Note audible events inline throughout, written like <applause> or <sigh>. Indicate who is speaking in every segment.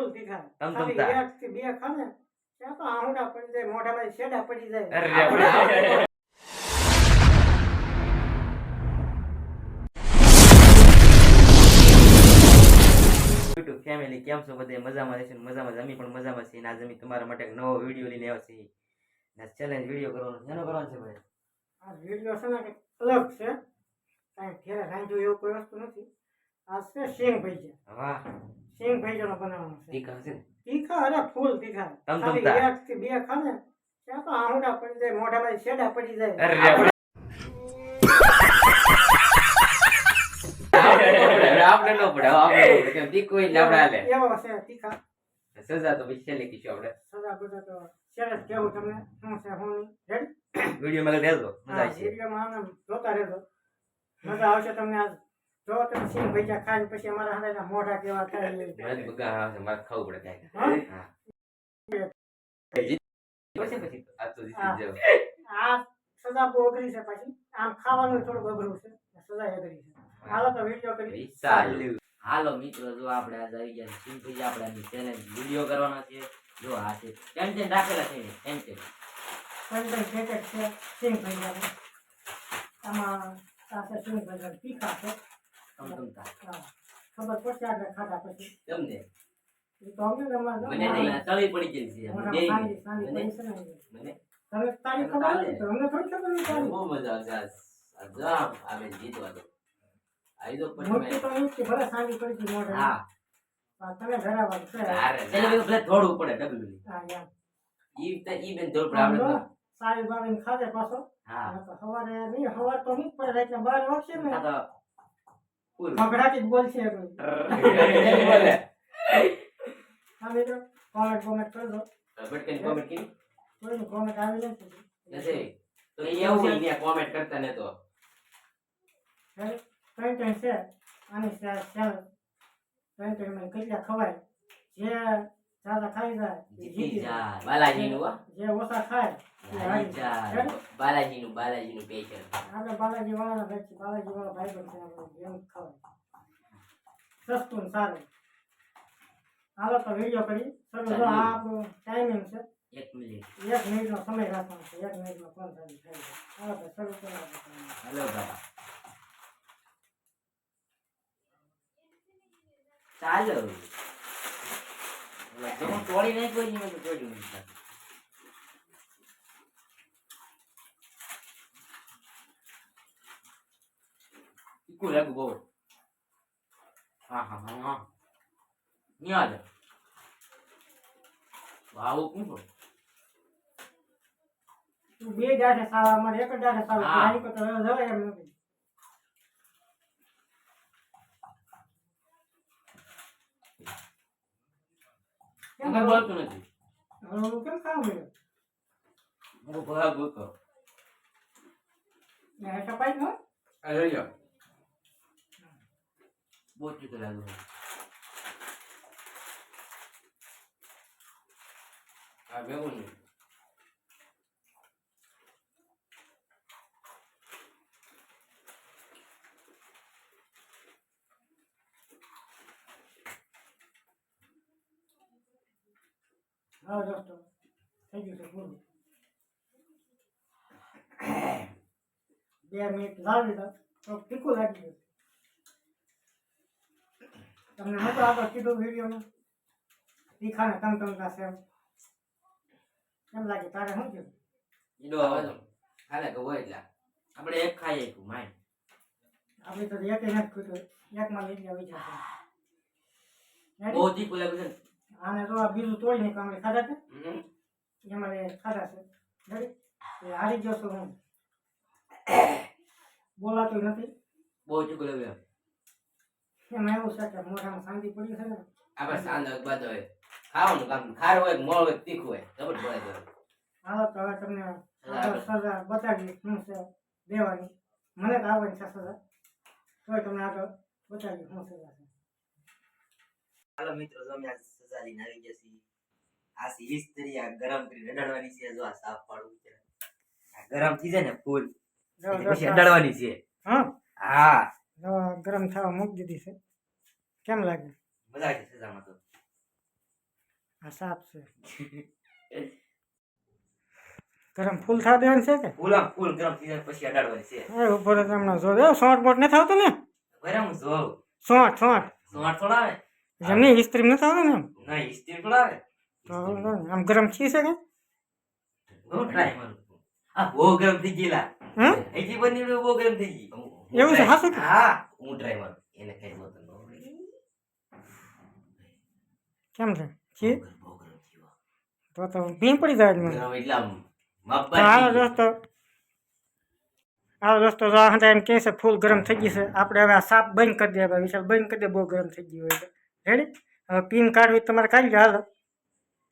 Speaker 1: ફૂલ
Speaker 2: તમ.
Speaker 1: એક થી બે ખાને ત્યાં તો આહુડા પડી જાય મોઢામાં શેડા પડી જાય.
Speaker 2: અરે યુટ્યુબ ફેમિલી કેમ છો બધે? મજામાં રહેશે મજામાં જમી પણ મજામાં છે આજે અમે તમારા માટે એક નવો વીડિયો લઈને આવ્યા છીએ. ને ચેલેન્જ વીડિયો કરવાનો છે. એનો કરવાનો છે ભાઈ?
Speaker 1: આ વીડિયો છે ને અલગ છે. કાંઈ ઘેર રાંધ્યું એવું કોઈ વસ્તુ નથી. આ છે શેંગ છે.
Speaker 2: વાહ.
Speaker 1: શેંગ ભજીયાનો બનાવવાનો છે.
Speaker 2: તીખા છે ને?
Speaker 1: તીખા અરે ફૂલ તીખા
Speaker 2: તમતમતા
Speaker 1: એક થી બે ખાને ત્યાં તો આહુડા પડી જાય મોઢામાં શેડા પડી જાય.
Speaker 2: અરે આપણે ન પડે આપણે કેમ તીખો એટલે આપણે હાલે
Speaker 1: એવો છે તીખા
Speaker 2: સજા તો પછી છેલ્લે કીશું આપણે.
Speaker 1: સજા બધા તો સરસ કેવું તમને શું છે નહીં. રેડી
Speaker 2: વીડિયો માં રહેજો મજા આવશે.
Speaker 1: વીડિયો માં જોતા રહેજો. મજા આવશે તમને આજ. જો તમે સિંગ ભજીયા ખાઈને પછી અમારા હાથે મોઢા કેવા થાય
Speaker 2: મને બગા આવે મારે ખાવું પડે કાંઈક.
Speaker 1: હા?
Speaker 2: હા. પછી? પછી આ તો જીતી જાવ.
Speaker 1: આ સજા બહુ અઘરી છે પછી. આમ ખાવાનું થોડુંક અઘરું છે. સજા અઘરી છે. હાલો તો વીડિયો કરી.
Speaker 2: ચાલુ હાલો મિત્રો જો આપણે આજ આવી ગયા સિમ્પલી આપણે આની ચેલેન્જ વીડિયો કરવાનો છે. જો આ છે. ટેન ટેન રાખેલા છે એમ ટેન ટેન
Speaker 1: પેકેટ છે. ભજીયા આમાં સાથે સિંગ ભજીયા તીખા છે ખબર પડશે આગળ ખાધા પછી
Speaker 2: તમને. મને નહીં. તળી પડી છે મને. મને
Speaker 1: તારી. ખબર થોડી ખબર
Speaker 2: બહુ મજા આવશે. આવે જીતવા આવી પછી
Speaker 1: તો કે ભલે સાંડી પડી ગઈ મોઢે.
Speaker 2: હા.
Speaker 1: તમે ધરાવવાનું છે.
Speaker 2: અરે ચાલો ભલે થોડું પડે ડબલું
Speaker 1: હા, યાર.
Speaker 2: ઈ તો ઈ બેન થોડું
Speaker 1: સારી બાવીને ખાધે પાછો.
Speaker 2: હા.
Speaker 1: સવારે નહીં, સવાર તો નહીં પડે, રાતના બાર વાગશે ને, જ બોલશે એ કોઈ.
Speaker 2: બોલે.
Speaker 1: હા, મિત્રો, comment કોમેન્ટ કરજો.
Speaker 2: ભટકાની comment કરી?
Speaker 1: કોઈની comment આવી નથી.
Speaker 2: તો છે, ઈ ત્યાં comment કરતા નતો.
Speaker 1: તો કંઈ કંઈ છે. કંઈ કંઈ કઈ કેટલા ખવાય. જે જ્યાદા ખાઈ જાય, એ
Speaker 2: જીતી
Speaker 1: જીતી જાય.
Speaker 2: જાય. બાલાજીનું હો.
Speaker 1: જે ઓછા ખાય, એ હારી
Speaker 2: હારી
Speaker 1: જાય.
Speaker 2: જાય. બાલાજીનું બાલાજીનું special.
Speaker 1: આપણે બાલાજી વાળાના ભાઈ છીએ. બાલાજી વાળા ભાઈ પણ છે આપણે એમ ખવાય સસ્તું ને સારું હાલો તો વીડિયો કરી ચલો જો આ આપણું ટાઈમિંગ છે
Speaker 2: એક મિનિટ
Speaker 1: એક મિનિટનો સમય રાખવાનો છે એક મિનિટમાં કોણ થાય થાય છે હાલો તો શરૂ કરો આપણે.
Speaker 2: હલો બાબા ચાલો જો હું તોડી નહીં કોઈ નહીં મેં તોડી નહીં. તીખું લાગ્યું બહુ. હા હા હા હા. ન્યા જ ભાવો છે?
Speaker 1: તું બે ડાડે સાવા મારે એક ડાડે સાવા કરતા જવાય એમ નથી.
Speaker 2: હું બોલતો નથી.
Speaker 1: હું કેમ ખાવું
Speaker 2: હું ભાગ બોલતો
Speaker 1: મેં કપાઈ પાઈ ગયો
Speaker 2: લઈ જાઓ બહુ તીખું લાગ્યું આ ભેગું નહીં
Speaker 1: હા ડોક્ટર થઈ ગયું છે બોલો. બે મિનિટ લાવી દો. તો તીખું લાગી ગયું. તમને નતો આગળ કીધું વિડીયોમાં? તીખાને તમ તમ છે કેમ લાગે? તારે શું થયું?
Speaker 2: ઈડો આવે તો ખાલે કે હોય એટલે આપણે એક ખાઈએ એકું માય.
Speaker 1: આપણે તો એક નથી ખૂટ્યું એકમાં લઈ આવી વિચાર
Speaker 2: બહુ તીખું લાગ્યું છે.
Speaker 1: આને તો આ બીજું તોડી નહીં અમે ખાધા છે. એમાં ખાધા છે. હારી ગયો છું હું. બોલાતું નથી.
Speaker 2: બહુ તીખું લાગ્યું
Speaker 1: એમાં. એવું છે કે મોઢામાં શાંતિ પડી છે ને?
Speaker 2: આપણે શાંત બાદ હોય. ખાવાનું કામ ખારું હોય મોળ હોય તીખું હોય ખબર પડે છે
Speaker 1: હાલો તો હવે તમને સજા બતાવી શું છે દેવાની. મને તો આવવાની છે સજા. તો તમને આગળ બતાવી શું સજા
Speaker 2: હાલો મિત્રો તમે આ સજા લઈને આવી ગયા છીએ. આ સી ઇસ્ત્રી આ ગરમ કરી અડાડવાની છે. જો આ સાફ પાડવું છે. આ ગરમ થઈ જાય ને ફૂલ પછી અડાડવાની છે.
Speaker 1: હા.
Speaker 2: હા.
Speaker 1: ગરમ થવા મૂકી દીધી છે. કેમ લાગે?
Speaker 2: મજા છે સજામાં તો.
Speaker 1: આ સાફ છે. <laughs> ગરમ ફૂલ થવા દેવાનું છે કે?
Speaker 2: ફૂલ ફૂલ ગરમ થઈ જાય પછી અડાડવાની છે.
Speaker 1: એ ઉપર તમને જો સોંટ બોટ નથી આવતો ને?
Speaker 2: ગરમ જો.
Speaker 1: સોંટ સોંટ
Speaker 2: સોમાર થોડા આવે?
Speaker 1: જેમ નહીં ઇસ્ત્રી નથી આવતો ને એમ
Speaker 2: નહીં ઇસ્ત્રી થોડા આવે
Speaker 1: તો આમ ગરમ ખી છે કે
Speaker 2: બહુ ટ્રાય મારું આ બહુ ગરમ થઈ ગયેલા
Speaker 1: હમ
Speaker 2: અહીંથી બની બહુ ગરમ થઈ ગઈ
Speaker 1: એવું છે? હાચું કે?
Speaker 2: હા હું ટ્રાય મારું એને કઈ જોતો ન હોય.
Speaker 1: કેમ છે ખી
Speaker 2: બહુ ગરમ થયું.
Speaker 1: તો તો ભીમ પડી જાય મને
Speaker 2: ગરમ એટલે આમ માપ
Speaker 1: તો હાલો
Speaker 2: બાંધી
Speaker 1: દોસ્તો હાલો દોસ્તો તો આ હતા એમ કહે છે ફૂલ ગરમ થઈ ગઈ છે આપણે હવે આ સાપ બંધ કરી દે હવે વિશાલ બંધ કરી દે બહુ ગરમ થઈ ગયું હોય રેડી હવે પિન કાઢવી તમારે કાઢી લો હાલો.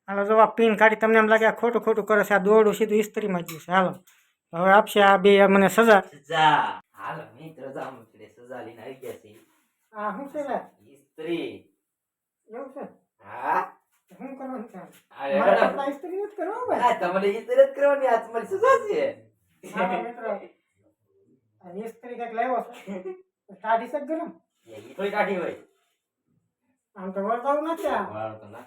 Speaker 1: હાલો જો આ પિન કાઢી તમને એમ લાગે આ ખોટું ખોટું કરે છે આ દોરડું સીધું ઇસ્ત્રીમાં ગયું છે. હાલો. હવે આપશે આ બે મને સજા.
Speaker 2: સજા. હાલો મિત્ર છે સજા લઈને આવી ગયા છે
Speaker 1: આ શું છે લે?
Speaker 2: ઇસ્ત્રી.
Speaker 1: એવું છે?
Speaker 2: હા?
Speaker 1: શું કરવાનું છે મારે ઇસ્ત્રી નથી કરવા ભાઈ
Speaker 2: આ તમારે ઇસ્ત્રી જ કરવાની આ તમારી સજા છે.
Speaker 1: હા મિત્રો. ઇસ્ત્રી કંઈક લાવ્યો છે. <laughs> કાઢી છે ગરમ?
Speaker 2: એ ઈ કાઢી હોય.
Speaker 1: આમ તો વળગાવું નથી આ
Speaker 2: વાળ તો ના.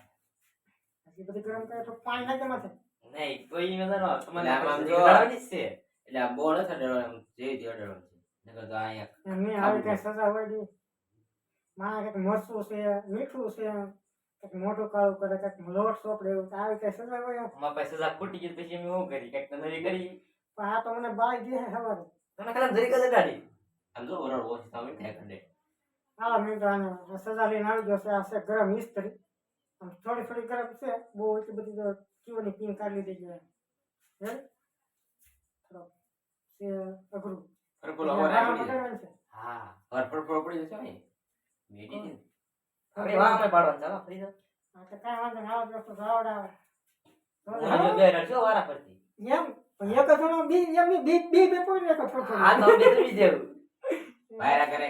Speaker 1: હજી બધી ગરમ કરે તો પાણી નાખે માથે
Speaker 2: નહીં કોઈ ઈ નજરમાં તમારે
Speaker 3: એટલે આમાં જો-
Speaker 2: લડાવવાની છે.
Speaker 3: એટલે આ બોળ નથી અડાડવાનું, આમ જેવી તેવી અડાડવાનું છે નકર તો અહીંયા
Speaker 1: એમની આવી કે સજા હોય દી માં કે મરસું છે મીઠું છે કંઈક મોટું કાળું કરે કંઈક લોટ સોપ એવું તો આવી કઈ સજા હોય
Speaker 2: અમારા પાસે સજા ખૂટી ગઈ પછી અમે શું કરી કંઈક નવી કરી.
Speaker 1: પણ આ તો મને બાળી દે સવારે
Speaker 2: તમે ખાલી ધરી જ ગાડી
Speaker 3: આમ જો વરાળ ઓછી થવા થાય કરે
Speaker 1: હા મેં તો સજા લઈને આવી ગયો છે. આ છે ગરમ ઇસ્ત્રી થોડી થોડી ગરમ છે. બહુ એટલી બધી તો ચીવની પીન કાઢી લીધી છે. અઘરું.
Speaker 2: હા
Speaker 3: ફરફરો પડી જશે ને. મેડી ને
Speaker 2: વાહ અમે પાડવાનું. ચાલો ફરી જાઓ.
Speaker 1: આ તો કાંઈ વાંધો નહીં. આવો
Speaker 2: બે વારા પરથી?
Speaker 1: એમ? એક જણો બી એમ બી બી બે પોઈન્ટ ને થોડું થોડું
Speaker 2: આ તો બે જેવું <laughs>
Speaker 3: વાયરા કરે.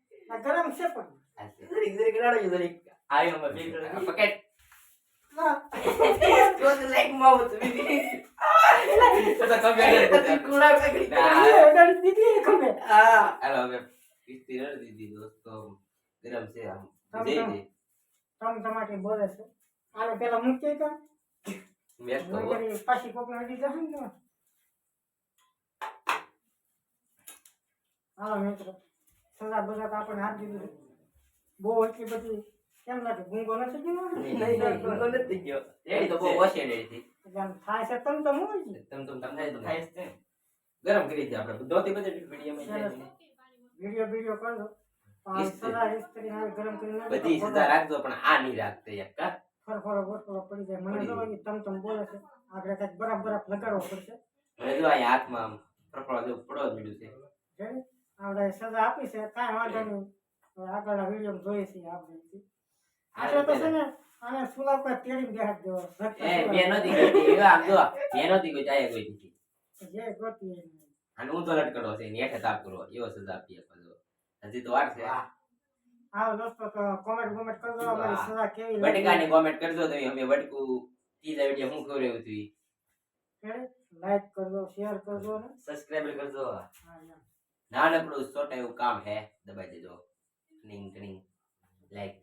Speaker 2: હા. હું હું
Speaker 1: આ ગરમ છે પણ.
Speaker 2: જરીક જરીક રાડો જરીક. આયો મે બે તો લાઈકમાં બીબી
Speaker 3: તો
Speaker 2: હા.
Speaker 3: રડી દીધી દોસ્તો. છે આમ
Speaker 1: તમાટી બોલે છે. આને પેલા મૂકી તો.
Speaker 3: મેં તો
Speaker 1: પાછી જશે ને હાલો મિત્રો. સજા બજા આપણને હાથ દીધું બહુ એટલી બધી. કેમ ગુંગો નથી ગયો?
Speaker 2: ગુંગો નથી ગયો.
Speaker 3: રેડી તો બહુ રેડી
Speaker 1: થાય છે તમ તમ હોય છે.
Speaker 3: તમ તમ તમ થાય
Speaker 2: થાય. છે
Speaker 3: ગરમ કરી દે આપણે. ધોતી બધી વીડિયો
Speaker 1: સરસ.
Speaker 3: માં
Speaker 1: વીડિયો વીડિયો કરીને
Speaker 3: બધી સજા રાખજો પણ આ નહીં રાખતે એક કા
Speaker 1: ફરફરો પડી જાય. મને તો તમ તમ બોલે છે. આપણે કંઈક બરાબર લગાડવો પડશે.
Speaker 3: હવે જો હાથમાં આમ ફરફરો જેવું પડો જ મળ્યું છે.
Speaker 1: આપણે સજા આપી છે કાંઈ વાંધો નહીં. આગળના વીડિયો જોઈએ છીએ આપણે આપણે તો છે ને અને સુલા પર તેડી બેહાડ દેવો.
Speaker 3: એ બે નથી ગોતી. એ આમ જો બે નથી ગોતી જાય કોઈ
Speaker 1: દીધી જે ગોતી.
Speaker 3: અને હું તો લટકડો છે એની હેઠે તાપ કરો એવો સજા આપી આપો જો હજી તો વાર છે.
Speaker 1: હા દોસ્તો તો કોમેન્ટ કોમેન્ટ કરજો અમારી સજા કેવી
Speaker 3: બટકાની કોમેન્ટ કરજો તમે. અમે બટકું ત્રીજા વીડિયો હું ખવડાવ્યું હતું
Speaker 1: લાઈક કરજો શેર કરજો ને.
Speaker 2: સબસ્ક્રાઇબ કરજો.
Speaker 1: હા.
Speaker 3: નાનકડું છોટા એવું કામ હે દબાઈ દેજો. ક્લિંગ ટનિંગ લાઈક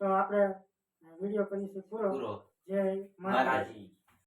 Speaker 1: તો આપણે વીડિયો કરીશું પૂરો. જય
Speaker 3: માતાજી.